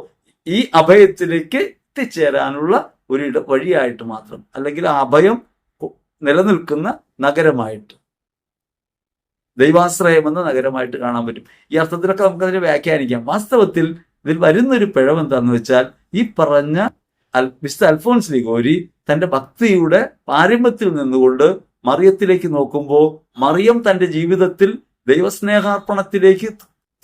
[SPEAKER 1] ഈ അഭയത്തിലേക്ക് എത്തിച്ചേരാനുള്ള ഒരു വഴിയായിട്ട് മാത്രം അല്ലെങ്കിൽ ആ അഭയം നിലനിൽക്കുന്ന നഗരമായിട്ട്. ദൈവാശ്രയം എന്ന നഗരമായിട്ട് കാണാൻ പറ്റും. ഈ അർത്ഥത്തിലൊക്കെ നമുക്കതിനെ വ്യാഖ്യാനിക്കാം. വാസ്തവത്തിൽ ഇതിൽ വരുന്നൊരു പിഴവ് എന്താണെന്ന് വെച്ചാൽ ഈ പറഞ്ഞ മിസ്റ്റർ അൽഫോൻസ് ലിഗോരി തന്റെ ഭക്തിയുടെ പാരമ്യത്തിൽ നിന്നുകൊണ്ട് മറിയത്തിലേക്ക് നോക്കുമ്പോൾ മറിയം തന്റെ ജീവിതത്തിൽ ദൈവസ്നേഹാർപ്പണത്തിലേക്ക്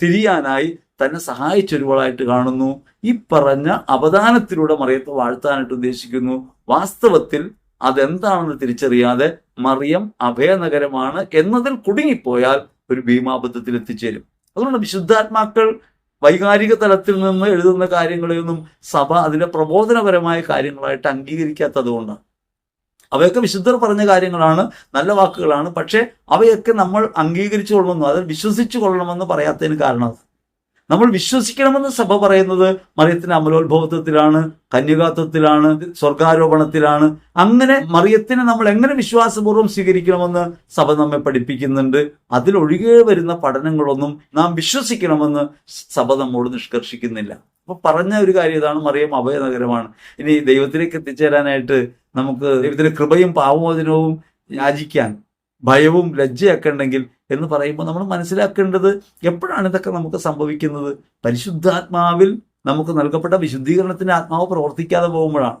[SPEAKER 1] തിരിയാനായി തന്നെ സഹായിച്ചൊരുവളായിട്ട് കാണുന്നു. ഈ പറഞ്ഞ അവദാനത്തിലൂടെ മറിയത്തെ വാഴ്ത്താനായിട്ട് ഉദ്ദേശിക്കുന്നു. വാസ്തവത്തിൽ അതെന്താണെന്ന് തിരിച്ചറിയാതെ മറിയം അഭയനഗരമാണ് എന്നതിൽ കുടുങ്ങിപ്പോയാൽ ഒരു ഭീമാബദ്ധത്തിൽ എത്തിച്ചേരും അതുകൊണ്ട് വിശുദ്ധാത്മാക്കൾ വൈകാരിക തലത്തിൽ നിന്ന് എഴുതുന്ന കാര്യങ്ങളെയൊന്നും സഭ അതിന്റെ പ്രബോധനപരമായ കാര്യങ്ങളായിട്ട് അംഗീകരിക്കാത്തതുകൊണ്ടാണ് അവയൊക്കെ വിശുദ്ധർ പറഞ്ഞ കാര്യങ്ങളാണ് നല്ല വാക്കുകളാണ്. പക്ഷേ അവയൊക്കെ നമ്മൾ അംഗീകരിച്ചു കൊള്ളണമെന്നോ അതിൽ വിശ്വസിച്ചു കൊള്ളണമെന്ന് പറയാത്തതിന് കാരണം. നമ്മൾ വിശ്വസിക്കണമെന്ന് സഭ പറയുന്നത് മറിയത്തിന്റെ അമലോത്ഭവത്വത്തിലാണ് കന്യകാത്വത്തിലാണ് സ്വർഗാരോപണത്തിലാണ്. അങ്ങനെ മറിയത്തിനെ നമ്മൾ എങ്ങനെ വിശ്വാസപൂർവം സ്വീകരിക്കണമെന്ന് സഭ നമ്മെ പഠിപ്പിക്കുന്നുണ്ട്. അതിലൊഴികെ വരുന്ന പഠനങ്ങളൊന്നും നാം വിശ്വസിക്കണമെന്ന് സഭ നമ്മോട് നിഷ്കർഷിക്കുന്നില്ല. അപ്പൊ പറഞ്ഞ ഒരു കാര്യം ഇതാണ് മറിയം അഭയനഗരമാണ്. ഇനി ദൈവത്തിലേക്ക് എത്തിച്ചേരാനായിട്ട് നമുക്ക് ദൈവത്തിന്റെ കൃപയും പാവമോചനവും യാചിക്കാൻ ഭയവും ലജ്ജയൊക്കെ ഉണ്ടെങ്കിൽ എന്ന് പറയുമ്പോൾ നമ്മൾ മനസ്സിലാക്കേണ്ടത് എപ്പോഴാണ് ഇതൊക്കെ നമുക്ക് സംഭവിക്കുന്നത്? പരിശുദ്ധാത്മാവിൽ നമുക്ക് നൽകപ്പെട്ട വിശുദ്ധീകരണത്തിന്റെ ആത്മാവ് പ്രവർത്തിക്കാതെ പോകുമ്പോഴാണ്.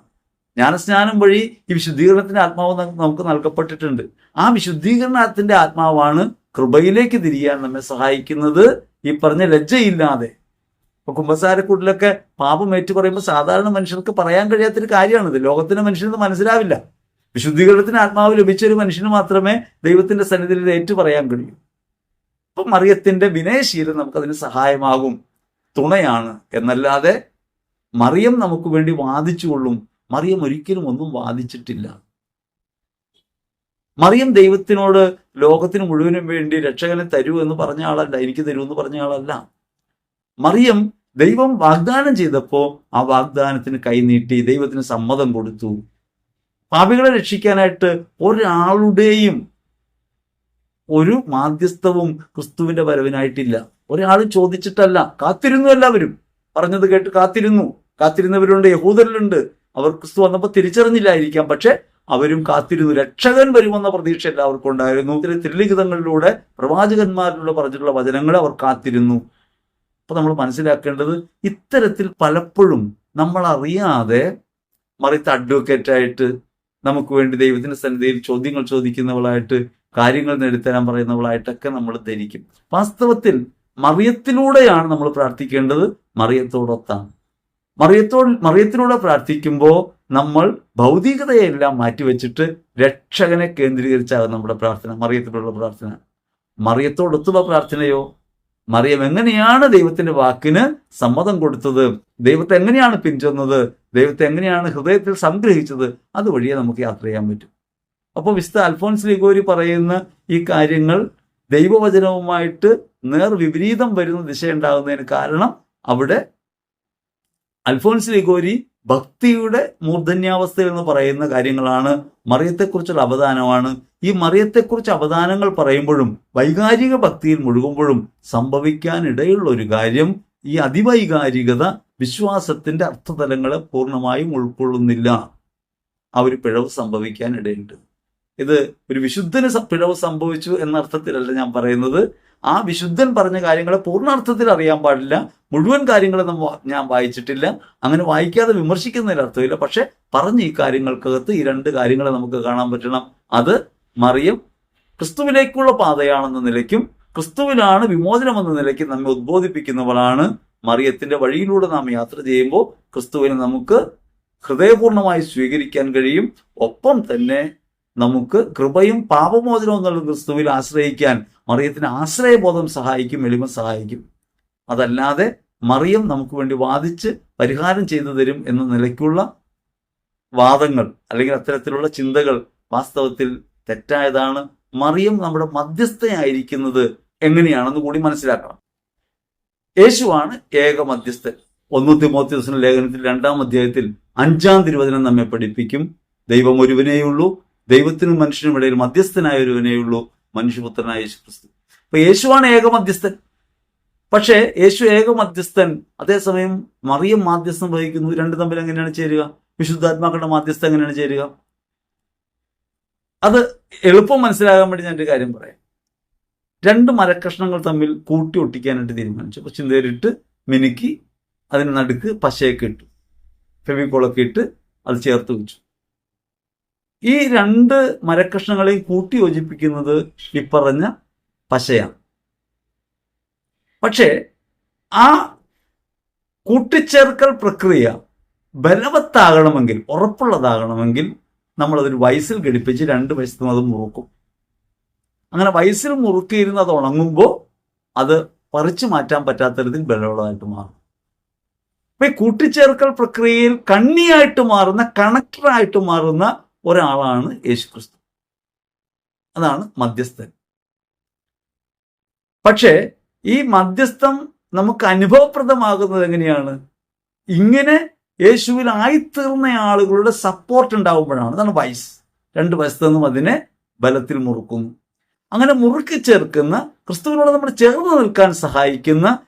[SPEAKER 1] ജ്ഞാനസ്നാനം വഴി ഈ വിശുദ്ധീകരണത്തിന്റെ ആത്മാവ് നമുക്ക് നൽകപ്പെട്ടിട്ടുണ്ട്. ആ വിശുദ്ധീകരണത്തിന്റെ ആത്മാവാണ് കൃപയിലേക്ക് തിരിയാൻ നമ്മെ സഹായിക്കുന്നത്. ഈ പറഞ്ഞ ലജ്ജയില്ലാതെ. ഇപ്പൊ കുമ്പസാരക്കൂട്ടിലൊക്കെ പാപം ഏറ്റു പറയുമ്പോൾ സാധാരണ മനുഷ്യർക്ക് പറയാൻ കഴിയാത്തൊരു കാര്യമാണിത്. ലോകത്തിന്റെ മനുഷ്യന് മനസ്സിലാവില്ല. വിശുദ്ധീകരണത്തിന് ആത്മാവ് ലഭിച്ച ഒരു മനുഷ്യന് മാത്രമേ ദൈവത്തിന്റെ സന്നിധിയിൽ ഏറ്റു പറയാൻ കഴിയൂ. അപ്പൊ മറിയത്തിന്റെ വിനയശീലം നമുക്കതിന് സഹായമാകും. തുണയാണ്. എന്നല്ലാതെ മറിയം നമുക്ക് വേണ്ടി വാദിച്ചുകൊള്ളും. മറിയം ഒരിക്കലും ഒന്നും വാദിച്ചിട്ടില്ല. മറിയം ദൈവത്തിനോട് ലോകത്തിന് മുഴുവനും വേണ്ടി രക്ഷകനെ തരൂ എന്ന് പറഞ്ഞ ആളല്ല എനിക്ക് തരൂ എന്ന് പറഞ്ഞ ആളല്ല. മറിയം ദൈവം വാഗ്ദാനം ചെയ്തപ്പോ ആ വാഗ്ദാനത്തിന് കൈനീട്ടി ദൈവത്തിന് സമ്മതം കൊടുത്തു. പാപികളെ രക്ഷിക്കാനായിട്ട് ഒരാളുടെയും ഒരു മാധ്യസ്ഥവും ക്രിസ്തുവിന്റെ വരവിനായിട്ടില്ല. ഒരാളും ചോദിച്ചിട്ടല്ല കാത്തിരുന്നു എല്ലാവരും. പറഞ്ഞത് കേട്ട് കാത്തിരുന്നു. കാത്തിരുന്നവരുണ്ട് യഹൂദരിലുണ്ട്. അവർ ക്രിസ്തു വന്നപ്പോൾ തിരിച്ചറിഞ്ഞില്ലായിരിക്കാം. പക്ഷെ അവരും കാത്തിരുന്നു. രക്ഷകൻ വരുമെന്ന പ്രതീക്ഷ എല്ലാവർക്കും ഉണ്ടായിരുന്നു. ചില തിരുലിഖിതങ്ങളിലൂടെ പ്രവാചകന്മാരിലൂടെ പറഞ്ഞിട്ടുള്ള വചനങ്ങൾ അവർ കാത്തിരുന്നു. അപ്പൊ നമ്മൾ മനസ്സിലാക്കേണ്ടത് ഇത്തരത്തിൽ പലപ്പോഴും നമ്മൾ അറിയാതെ മറിയത്ത് അഡ്വക്കേറ്റ് ആയിട്ട് നമുക്ക് വേണ്ടി ദൈവത്തിന്റെ സന്നിധിയിൽ ചോദ്യങ്ങൾ ചോദിക്കുന്നവളായിട്ട് കാര്യങ്ങൾ നേടിത്തരാൻ പറയുന്നവളായിട്ടൊക്കെ നമ്മൾ ധരിക്കും വാസ്തവത്തിൽ മറിയത്തിലൂടെയാണ് നമ്മൾ പ്രാർത്ഥിക്കേണ്ടത്. മറിയത്തോടൊത്താണ്. മറിയത്തോട് മറിയത്തിലൂടെ പ്രാർത്ഥിക്കുമ്പോൾ നമ്മൾ ഭൗതികതയെല്ലാം മാറ്റിവെച്ചിട്ട് രക്ഷകനെ കേന്ദ്രീകരിച്ചാകും നമ്മുടെ പ്രാർത്ഥന മറിയത്തിലുള്ള പ്രാർത്ഥന. മറിയത്തോടൊത്തുള്ള പ്രാർത്ഥനയോ മറിയം എങ്ങനെയാണ് ദൈവത്തിന്റെ വാക്കിന് സമ്മതം കൊടുത്തത്? ദൈവത്തെ എങ്ങനെയാണ് പിൻചെന്നത് ദൈവത്തെ എങ്ങനെയാണ് ഹൃദയത്തിൽ സംഗ്രഹിച്ചത്? അതുവഴിയെ നമുക്ക് യാത്ര ചെയ്യാൻ പറ്റും. അപ്പോൾ വിശുദ്ധ അൽഫോൻസ് ലിഗോരി പറയുന്ന ഈ കാര്യങ്ങൾ ദൈവവചനവുമായിട്ട് നേർ വിപരീതം വരുന്ന ദിശയുണ്ടാകുന്നതിന് കാരണം അവിടെ അൽഫോൻസ് ലിഗോരി ഭക്തിയുടെ മൂർധന്യാവസ്ഥ എന്ന് പറയുന്ന കാര്യങ്ങളാണ് മറിയത്തെക്കുറിച്ചുള്ള അവദാനമാണ് ഈ മറിയത്തെക്കുറിച്ച് അവദാനങ്ങൾ പറയുമ്പോഴും വൈകാരിക ഭക്തിയിൽ മുഴുകുമ്പോഴും സംഭവിക്കാനിടയുള്ള ഒരു കാര്യം ഈ അതിവൈകാരികത വിശ്വാസത്തിന്റെ അർത്ഥതലങ്ങളെ പൂർണമായും ഉൾക്കൊള്ളുന്നില്ല. ആ ഒരു പിഴവ് സംഭവിക്കാൻ ഇടയുണ്ട് ഇത് ഒരു വിശുദ്ധന് പിഴവ് സംഭവിച്ചു എന്ന അർത്ഥത്തിലല്ല ഞാൻ പറയുന്നത്. ആ വിശുദ്ധൻ പറഞ്ഞ കാര്യങ്ങൾ പൂർണാർത്ഥത്തിൽ അറിയാൻ പാടില്ല. മുഴുവൻ കാര്യങ്ങളും ഞാൻ വായിച്ചിട്ടില്ല. അങ്ങനെ വായിക്കാതെ വിമർശിക്കുന്നതിൽ അർത്ഥമില്ല. പക്ഷെ പറഞ്ഞ ഈ കാര്യങ്ങൾക്കകത്ത് ഈ രണ്ട് കാര്യങ്ങൾ നമുക്ക് കാണാൻ പറ്റണം. അത് മറിയം ക്രിസ്തുവിലേക്കുള്ള പാതയാണെന്ന നിലയ്ക്കും ക്രിസ്തുവിലാണ് വിമോചനം എന്ന നിലയ്ക്കും നമ്മെ ഉദ്ബോധിപ്പിക്കുന്നവളാണ്. മറിയത്തിന്റെ വഴിയിലൂടെ നാം യാത്ര ചെയ്യുമ്പോൾ ക്രിസ്തുവിനെ നമുക്ക് ഹൃദയപൂർണമായി സ്വീകരിക്കാൻ കഴിയും. ഒപ്പം തന്നെ നമുക്ക് കൃപയും പാപമോചനവും എന്നുള്ള ക്രിസ്തുവിൽ ആശ്രയിക്കാൻ മറിയത്തിന് ആശ്രയബോധം സഹായിക്കും എളിമ സഹായിക്കും. അതല്ലാതെ മറിയം നമുക്ക് വേണ്ടി വാദിച്ച് പരിഹാരം ചെയ്തു തരും എന്ന നിലയ്ക്കുള്ള വാദങ്ങൾ അല്ലെങ്കിൽ അത്തരത്തിലുള്ള ചിന്തകൾ വാസ്തവത്തിൽ തെറ്റായതാണ്. മറിയം നമ്മുടെ മധ്യസ്ഥയായിരിക്കുന്നത് എങ്ങനെയാണെന്ന് കൂടി മനസ്സിലാക്കണം. യേശുവാണ് ഏക മധ്യസ്ഥൻ. ഒന്ന് തിമോത്യോസിന്റെ ലേഖനത്തിൽ രണ്ടാം അധ്യായത്തിൽ അഞ്ചാം തിരുവചനം നമ്മെ പഠിപ്പിക്കും. ദൈവം ഒരുവനേയുള്ളൂ. ദൈവത്തിനും മനുഷ്യനും ഇടയിൽ മധ്യസ്ഥനായ ഒരുവനേയുള്ളൂ. മനുഷ്യപുത്രനായ യേശു ക്രിസ്തു അപ്പൊ യേശുവാണ് ഏക മധ്യസ്ഥൻ പക്ഷേ യേശു ഏക മധ്യസ്ഥൻ അതേസമയം മറിയം മാധ്യസ്ഥം വഹിക്കുന്നു. രണ്ടു തമ്മിൽ എങ്ങനെയാണ് ചേരുക? വിശുദ്ധാത്മാക്കളുടെ മാധ്യസ്ഥം എങ്ങനെയാണ് ചേരുക? അത് എളുപ്പം മനസ്സിലാകാൻ വേണ്ടി ഞാൻ ഒരു കാര്യം പറയാം. രണ്ട് മരക്കഷ്ണങ്ങൾ തമ്മിൽ കൂട്ടി ഒട്ടിക്കാനായിട്ട് തീരുമാനിച്ചു. കുറച്ച് നേരിട്ട് മിനുക്കി അതിന് നടുക്ക് പശയൊക്കെ ഇട്ടു. ഫെവിക്കോളൊക്കെ ഇട്ട് അത് ചേർത്ത് വെച്ചു. ഈ രണ്ട് മരക്കഷ്ണങ്ങളെയും കൂട്ടി യോജിപ്പിക്കുന്നത് ഈ പറഞ്ഞ പശയാണ്. പക്ഷേ ആ കൂട്ടിച്ചേർക്കൽ പ്രക്രിയ ബലവത്താകണമെങ്കിൽ ഉറപ്പുള്ളതാകണമെങ്കിൽ നമ്മളതൊരു വയസ്സിൽ ഘടിപ്പിച്ച് രണ്ട് വശത്തും അത് മുറുക്കും. അങ്ങനെ വയസ്സിൽ മുറുക്കിയിരുന്ന് അത് ഉണങ്ങുമ്പോൾ അത് പറിച്ചു മാറ്റാൻ പറ്റാത്ത രീതിയിൽ ബലമുള്ളതായിട്ട് മാറും. അപ്പൊ ഈ കൂട്ടിച്ചേർക്കൽ പ്രക്രിയയിൽ കണ്ണിയായിട്ട് മാറുന്ന കണക്ടറായിട്ട് മാറുന്ന ഒരാളാണ് യേശുക്രിസ്തു. അതാണ് മധ്യസ്ഥൻ. പക്ഷേ ഈ മധ്യസ്ഥം നമുക്ക് അനുഭവപ്രദമാകുന്നത് എങ്ങനെയാണ്? ഇങ്ങനെ യേശുവിൽ ആയിത്തീർന്ന ആളുകളുടെ സപ്പോർട്ട് ഉണ്ടാവുമ്പോഴാണ്. അതാണ് വയസ്സ്. രണ്ട് വയസ്സ് നിന്നും അതിനെ ബലത്തിൽ മുറുക്കുന്നു. അങ്ങനെ മുറുക്കി ചേർക്കുന്ന ക്രിസ്തുവിനോട് നമ്മൾ ചേർന്ന് നിൽക്കാൻ സഹായിക്കുന്ന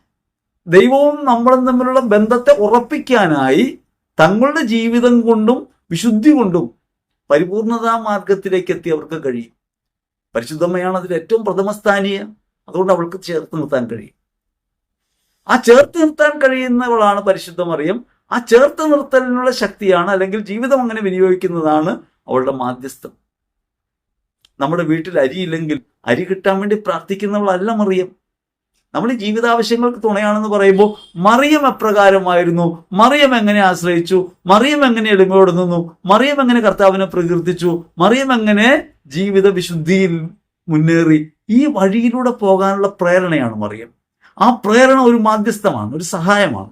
[SPEAKER 1] ദൈവവും നമ്മളും തമ്മിലുള്ള ബന്ധത്തെ ഉറപ്പിക്കാനായി തങ്ങളുടെ ജീവിതം കൊണ്ടും വിശുദ്ധി കൊണ്ടും പരിപൂർണതാ മാർഗത്തിലേക്ക് എത്തി അവർക്ക് കഴിയും. പരിശുദ്ധമ്മയാണ് അതിൽ ഏറ്റവും പ്രഥമസ്ഥാനീയ അതുകൊണ്ട് അവൾക്ക് ചേർത്ത് നിർത്താൻ കഴിയും. ആ ചേർത്ത് നിർത്താൻ കഴിയുന്നവളാണ് പരിശുദ്ധ മറിയം ആ ചേർത്ത് നിർത്തലിനുള്ള ശക്തിയാണ് അല്ലെങ്കിൽ ജീവിതം അങ്ങനെ വിനിയോഗിക്കുന്നതാണ് അവളുടെ മാധ്യസ്ഥം. നമ്മുടെ വീട്ടിൽ അരിയില്ലെങ്കിൽ അരി കിട്ടാൻ വേണ്ടി പ്രാർത്ഥിക്കുന്നവളല്ല മറിയം. നമ്മൾ ജീവിതാവശ്യങ്ങൾക്ക് തുണയാണെന്ന് പറയുമ്പോൾ മറിയം എപ്രകാരമായിരുന്നു മറിയം എങ്ങനെ ആശ്രയിച്ചു? മറിയം എങ്ങനെ എളിമയോട് നിന്നു? മറിയം എങ്ങനെ കർത്താവിനെ പ്രകീർത്തിച്ചു? മറിയം എങ്ങനെ ജീവിത വിശുദ്ധിയിൽ മുന്നേറി? ഈ വഴിയിലൂടെ പോകാനുള്ള പ്രേരണയാണ് മറിയം. ആ പ്രേരണ ഒരു മാധ്യസ്ഥമാണ് ഒരു സഹായമാണ്.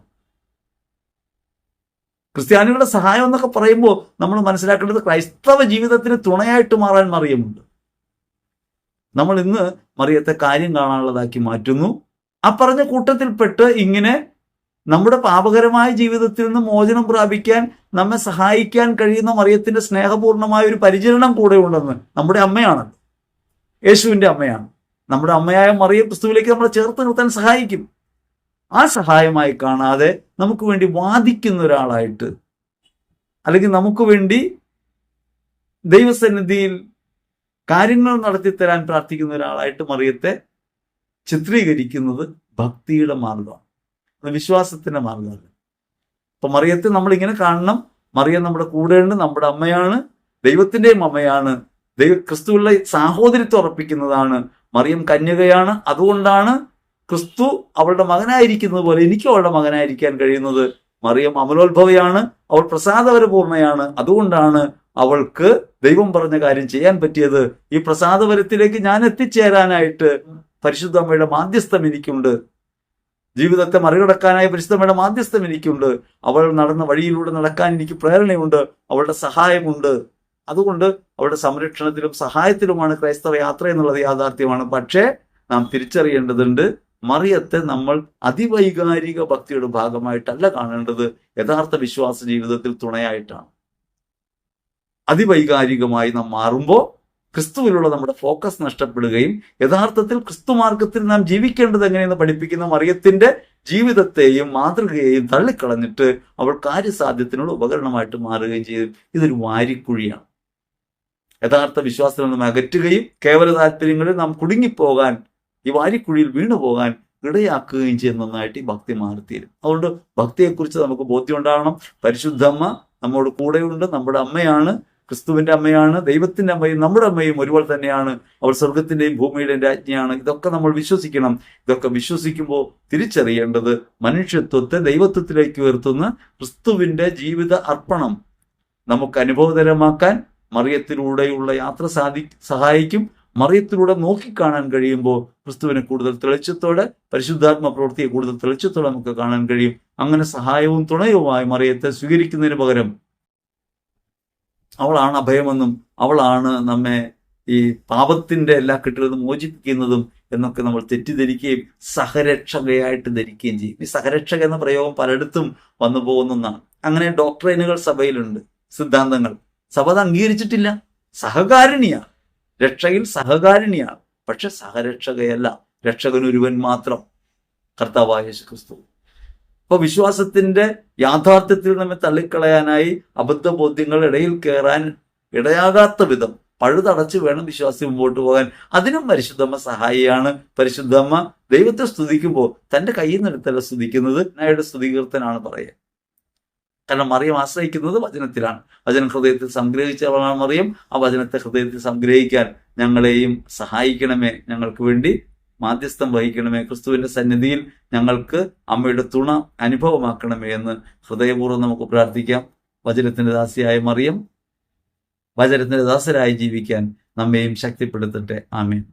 [SPEAKER 1] ക്രിസ്ത്യാനികളുടെ സഹായം എന്നൊക്കെ പറയുമ്പോൾ നമ്മൾ മനസ്സിലാക്കേണ്ടത് ക്രൈസ്തവ ജീവിതത്തിന് തുണയായിട്ട് മാറാൻ മറിയമുണ്ട്. നമ്മൾ ഇന്ന് മറിയത്തെ കാര്യം കാണാനുള്ളതാക്കി മാറ്റുന്നു. ആ പറഞ്ഞ കൂട്ടത്തിൽപ്പെട്ട് ഇങ്ങനെ നമ്മുടെ പാപകരമായ ജീവിതത്തിൽ നിന്ന് മോചനം പ്രാപിക്കാൻ നമ്മെ സഹായിക്കാൻ കഴിയുന്ന മറിയത്തിന്റെ സ്നേഹപൂർണമായ ഒരു പരിചരണം കൂടെ ഉണ്ടെന്ന് നമ്മുടെ അമ്മയാണ് യേശുവിന്റെ അമ്മയാണ്. നമ്മുടെ അമ്മയായ മറിയ ക്രിസ്തുവിലേക്ക് നമ്മളെ ചേർത്ത് നിർത്താൻ സഹായിക്കും. ആ സഹായമായി കാണാതെ നമുക്ക് വേണ്ടി വാദിക്കുന്ന ഒരാളായിട്ട് അല്ലെങ്കിൽ നമുക്ക് വേണ്ടി ദൈവസന്നിധിയിൽ കാര്യങ്ങൾ നടത്തി തരാൻ പ്രാർത്ഥിക്കുന്ന ഒരാളായിട്ട് മറിയത്തെ ചിത്രീകരിക്കുന്നത് ഭക്തിയുടെ മാർഗമാണ്. വിശ്വാസത്തിന്റെ മാർഗമല്ല അപ്പൊ മറിയത്തെ നമ്മൾ ഇങ്ങനെ കാണണം. മറിയം നമ്മുടെ കൂടെയുണ്ട് നമ്മുടെ അമ്മയാണ് ദൈവത്തിന്റെയും അമ്മയാണ് ദൈവ ക്രിസ്തുവിലെ സാഹോദര്യത്തെ ഉറപ്പിക്കുന്നതാണ്. മറിയം കന്യകയാണ് അതുകൊണ്ടാണ് ക്രിസ്തു അവളുടെ മകനായിരിക്കുന്നത് പോലെ എനിക്കും അവളുടെ മകനായിരിക്കാൻ കഴിയുന്നത്. മറിയം അമലോത്ഭവയാണ് അവൾ പ്രസാദപരപൂർണയാണ് അതുകൊണ്ടാണ് അവൾക്ക് ദൈവം പറഞ്ഞ കാര്യം ചെയ്യാൻ പറ്റിയത്. ഈ പ്രസാദപരത്തിലേക്ക് ഞാൻ എത്തിച്ചേരാനായിട്ട് പരിശുദ്ധ അമ്മയുടെ മാധ്യസ്ഥം എനിക്കുണ്ട്. ജീവിതത്തെ മറികടക്കാനായി പരിശുദ്ധമ്മയുടെ മാധ്യസ്ഥം എനിക്കുണ്ട്. അവൾ നടന്ന വഴിയിലൂടെ നടക്കാൻ എനിക്ക് പ്രേരണയുണ്ട്. അവളുടെ സഹായമുണ്ട്. അതുകൊണ്ട് അവളുടെ സംരക്ഷണത്തിലും സഹായത്തിലുമാണ് ക്രൈസ്തവ യാത്ര എന്നുള്ളത് യാഥാർത്ഥ്യമാണ്. പക്ഷേ നാം തിരിച്ചറിയേണ്ടതുണ്ട് മറിയത്തെ നമ്മൾ അതിവൈകാരിക ഭക്തിയുടെ ഭാഗമായിട്ടല്ല കാണേണ്ടത്. യഥാർത്ഥ വിശ്വാസ ജീവിതത്തിൽ തുണയായിട്ടാണ്. അതിവൈകാരികമായി നാം മാറുമ്പോൾ ക്രിസ്തുവിലുള്ള നമ്മുടെ ഫോക്കസ് നഷ്ടപ്പെടുകയും യഥാർത്ഥത്തിൽ ക്രിസ്തു മാർഗത്തിൽ നാം ജീവിക്കേണ്ടത് എങ്ങനെയെന്ന് പഠിപ്പിക്കുന്ന മറിയത്തിന്റെ ജീവിതത്തെയും മാതൃകയെയും തള്ളിക്കളഞ്ഞിട്ട് അവൾ കാര്യസാധ്യത്തിനുള്ള ഉപകരണമായിട്ട് മാറുകയും ചെയ്തു. ഇതൊരു വാരിക്കുഴിയാണ്. യഥാർത്ഥ വിശ്വാസത്തിൽ നിന്നും അകറ്റുകയും കേവല താല്പര്യങ്ങളിൽ നാം കുടുങ്ങിപ്പോകാൻ ഈ വാരിക്കുഴിയിൽ വീണു പോകാൻ ഇടയാക്കുകയും ചെയ്യുന്നതായിട്ട് ഈ ഭക്തി മാറിത്തീരും. അതുകൊണ്ട് ഭക്തിയെക്കുറിച്ച് നമുക്ക് ബോധ്യം ഉണ്ടാകണം പരിശുദ്ധമ്മ നമ്മോട് കൂടെയുണ്ട്. നമ്മുടെ അമ്മയാണ് ക്രിസ്തുവിന്റെ അമ്മയാണ് ദൈവത്തിന്റെ അമ്മയും നമ്മുടെ അമ്മയും ഒരുപോലെ തന്നെയാണ്. അവൾ സ്വർഗത്തിന്റെയും ഭൂമിയുടെയും രാജ്ഞിയാണ്. ഇതൊക്കെ നമ്മൾ വിശ്വസിക്കണം. ഇതൊക്കെ വിശ്വസിക്കുമ്പോൾ തിരിച്ചറിയേണ്ടത് മനുഷ്യത്വത്തെ ദൈവത്വത്തിലേക്ക് ഉയർത്തുന്ന ക്രിസ്തുവിന്റെ ജീവിത അർപ്പണം. നമുക്ക് അനുഭവതരമാക്കാൻ മറിയത്തിലൂടെയുള്ള യാത്ര സാധി സഹായിക്കും. മറിയത്തിലൂടെ നോക്കിക്കാണാൻ കഴിയുമ്പോൾ ക്രിസ്തുവിനെ കൂടുതൽ തെളിച്ചത്തോടെ പരിശുദ്ധാത്മ പ്രവൃത്തിയെ കൂടുതൽ തെളിച്ചത്തോടെ നമുക്ക് കാണാൻ കഴിയും. അങ്ങനെ സഹായവും തുണയുമായി മറിയത്തെ സ്വീകരിക്കുന്നതിന് പകരം അവളാണ് അഭയമെന്നും അവളാണ് നമ്മെ ഈ പാപത്തിന്റെ എല്ലാ നിന്ന് മോചിപ്പിക്കുന്നതും എന്നൊക്കെ നമ്മൾ തെറ്റിദ്ധരിക്കുകയും സഹരക്ഷകയായിട്ട് ധരിക്കുകയും ചെയ്യും. ഈ സഹരക്ഷക എന്ന പ്രയോഗം പലയിടത്തും വന്നു പോകുന്നതാണ് അങ്ങനെ ഡോക്ടറൈനുകൾ സഭയിലുണ്ട്. സിദ്ധാന്തങ്ങൾ. സഭ അത് അംഗീകരിച്ചിട്ടില്ല. സഹകാരിണിയാണ് രക്ഷയിൽ സഹകാരിണിയാണ് പക്ഷെ സഹരക്ഷകയല്ല. രക്ഷകൻ ഒരുവൻ മാത്രം. കർത്താവായ ക്രിസ്തു അപ്പൊ വിശ്വാസത്തിന്റെ യാഥാർത്ഥ്യത്തിൽ നമ്മെ തള്ളിക്കളയാനായി അബദ്ധ ബോധ്യങ്ങൾ ഇടയിൽ കയറാൻ ഇടയാകാത്ത വിധം പഴുതടച്ച് വേണം വിശ്വാസി മുമ്പോട്ട് പോകാൻ. അതിനും പരിശുദ്ധമ്മ സഹായിയാണ്. പരിശുദ്ധമ്മ ദൈവത്തെ സ്തുതിക്കുമ്പോൾ തന്റെ കയ്യിൽ നിന്നെടുത്തല്ല സ്തുതിക്കുന്നത്. അയാളുടെ സ്തുതികീർത്തനാണ് പറയുക. കാരണം മറിയം ആശ്രയിക്കുന്നത് വചനത്തിലാണ്. വചനം ഹൃദയത്തിൽ സംഗ്രഹിച്ചവളാണ് മറിയം. ആ വചനത്തെ ഹൃദയത്തിൽ സംഗ്രഹിക്കാൻ ഞങ്ങളെയും സഹായിക്കണമേ ഞങ്ങൾക്ക് വേണ്ടി. മാധ്യസ്ഥം വഹിക്കണമേ. ക്രിസ്തുവിന്റെ സന്നിധിയിൽ ഞങ്ങൾക്ക് അമ്മയുടെ തുണ അനുഭവമാക്കണമേ എന്ന് ഹൃദയപൂർവം നമുക്ക് പ്രാർത്ഥിക്കാം. വചനത്തിന്റെ ദാസിയായ മറിയം വചനത്തിന്റെ ദാസരായി ജീവിക്കാൻ നമ്മെയും ശക്തിപ്പെടുത്തട്ടെ. ആമേൻ.